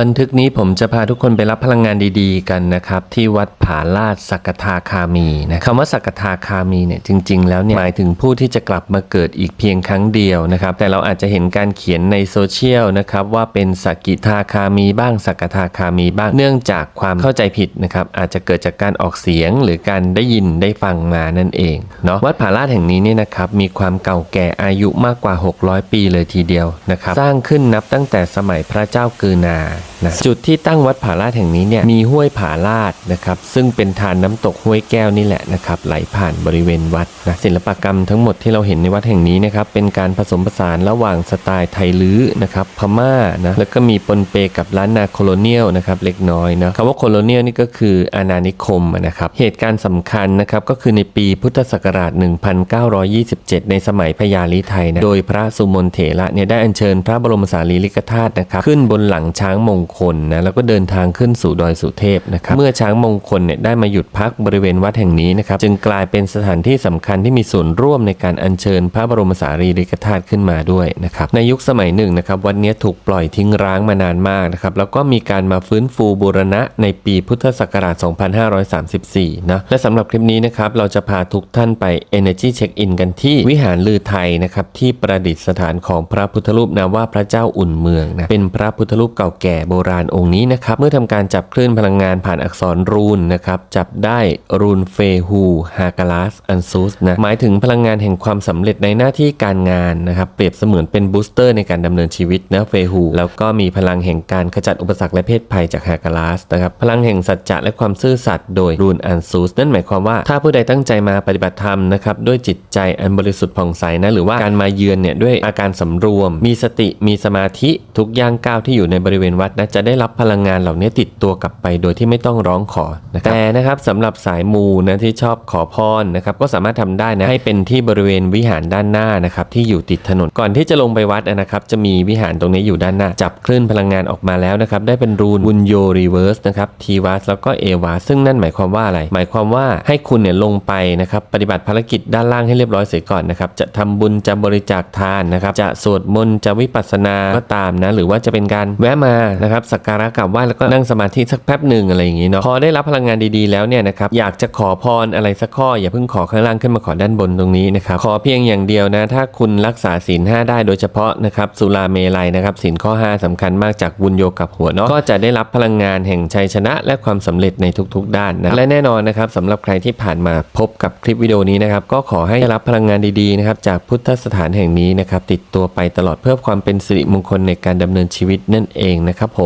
บันทึกนี้ผมจะพาทุกคนไปรับพลังงานดีๆกันนะครับ ที่วัดผาลาดสักทาคามีนะคำว่าสักทาคามีเนี่ยจริง ๆ แล้วเนี่ยหมายถึงผู้ที่จะกลับมาเกิดอีกเพียงครั้งเดียวนะครับ แต่เราอาจจะเห็นการเขียนในโซเชียลนะครับว่าเป็นสกิทาคามีบ้างสักทาคามีบ้างเนื่องจากความเข้าใจผิดนะครับอาจจะเกิดจากการออกเสียงหรือการได้ยินได้ฟังมานั่นเองเนาะวัดผาลาดแห่งนี้เนี่ยนะครับมีความเก่าแก่อายุมากกว่า 600 ปีเลยทีเดียวนะครับสร้างขึ้นนับตั้งแต่สมัยพระเจ้ากือนานะจุดที่ตั้งวัดผาลาดแห่งนี้เนี่ยมีห้วยผาลาดนะครับซึ่งเป็นทานน้ำตกห้วยแก้วนี่แหละนะครับไหลผ่านบริเวณวัดนะศิลปกรรมทั้งหมดที่เราเห็นในวัดแห่งนี้นะครับเป็นการผสมผสานระหว่างสไตล์ไทยลื้อนะครับพม่านะแล้วก็มีปนเปกับล้านนาโคโลเนียลนะครับเล็กน้อยนะคำว่าโคโลเนียลนี่ก็คืออาณานิคมนะครับเหตุการณ์สำคัญนะครับก็คือในปีพุทธศักราช 1927 ในสมัยพญาลิไทยนะโดยพระสุมนเถระเนี่ยได้อัญเชิญพระบรมสารีริกธาตุนะครับขึ้นบนหลังช้างมงคลนะแล้วก็เดินทางขึ้นสู่ดอยสุเทพนะครับเมื่อช้างมงคลเนี่ยได้มาหยุดพักบริเวณวัดแห่งนี้นะครับจึงกลายเป็นสถานที่สำคัญที่มีส่วนร่วมในการอัญเชิญพระบรมสารีริกธาตุขึ้นมาด้วยนะครับในยุคสมัยหนึ่งนะครับวัดนี้ถูกปล่อยทิ้งร้างมานานมากนะครับแล้วก็มีการมาฟื้นฟูบูรณะในปีพุทธศักราช 2534 นะและสำหรับคลิปนี้นะครับเราจะพาทุกท่านไป Energy Check In กันที่วิหารลือไทยนะครับที่ประดิษฐานของพระพุทธรูปนามว่าพระเจ้าอุ่นเมืองนะเป็นพระพุทธรูปเก่าแก่โบราณองค์นี้นะครับ เมื่อทำการจับคลื่นพลังงานผ่านอักษรรูนนะครับ จับได้รูนเฟฮูฮากาลัสอันซูสนะ หมายถึงพลังงานแห่งความสำเร็จในหน้าที่การงานนะครับ เปรียบเสมือนเป็นบูสเตอร์ในการดำเนินชีวิตนะเฟฮูแล้วก็มีพลังแห่งการขจัดอุปสรรคและเพศภัยจากฮากาลัสนะครับ พลังแห่งสัจจะและความซื่อสัตย์โดยรูนอันซูสนั่นหมายความว่าถ้าผู้ใดตั้งใจมาปฏิบัติธรรมนะครับด้วยจิตใจอันบริสุทธิ์ผ่องใสนะหรือว่าการมาเยือนเนี่ยด้วยอาการสำรวม มีสติมีสมาธิทุกย่างก้าวที่อยู่ในบริเวณวัดนะจะได้รับพลังงานเหล่านี้ติดตัวกลับไปโดยที่ไม่ต้องร้องขอนะครับแต่นะครับสำหรับสายมูนะที่ชอบขอพรนะครับก็สามารถทำได้นะให้เป็นที่บริเวณวิหารด้านหน้านะครับที่อยู่ติดถนนก่อนที่จะลงไปวัดนะครับจะมีวิหารตรงนี้อยู่ด้านหน้า จับคลื่นพลังงานออกมาแล้วนะครับได้เป็นรูนบุญโยรีเวิร์สนะครับทีวัสแล้วก็เอวาซึ่งนั่นหมายความว่าอะไร หมายความว่าให้คุณเนี่ยลงไปนะครับปฏิบัติภารกิจด้านล่างให้เรียบร้อยเสียก่อนนะครับจะทำบุญจะบริจาคทานนะครับจะสวดมนต์จะวิปัสสนาก็ตามนะหรือว่าจะเป็นการแวะมานะครับสักการะกราบไหว้แล้วก็นั่งสมาธิสักแป๊บหนึ่งอะไรอย่างนี้เนาะพอได้รับพลังงานดีๆแล้วเนี่ยนะครับอยากจะขอพรอะไรสักข้อ อย่าเพิ่งขอข้างล่างขึ้นมาขอด้านบนตรงนี้นะครับขอเพียงอย่างเดียวนะ ถ้าคุณรักษาศีลห้าได้โดยเฉพาะนะครับสุราเมลัยนะครับศีลข้อ 5สำคัญมากจากบุญโยกับหัวเนาะก็จะได้รับพลังงานแห่งชัยชนะ และความสำเร็จในทุกๆ ด้านนะและแน่นอนนะครับสำหรับใครที่ผ่านมาพบกับคลิปวิดีโอนี้นะครับก็ขอให้ได้รับพลังงานดีๆนะครับจากพุทธสถานแห่งนี้นะครับติดตัวไปตลอดเพื่อความเป็นสิริมงคลในการดำเนินชีวิตนั่นเองนะครับผม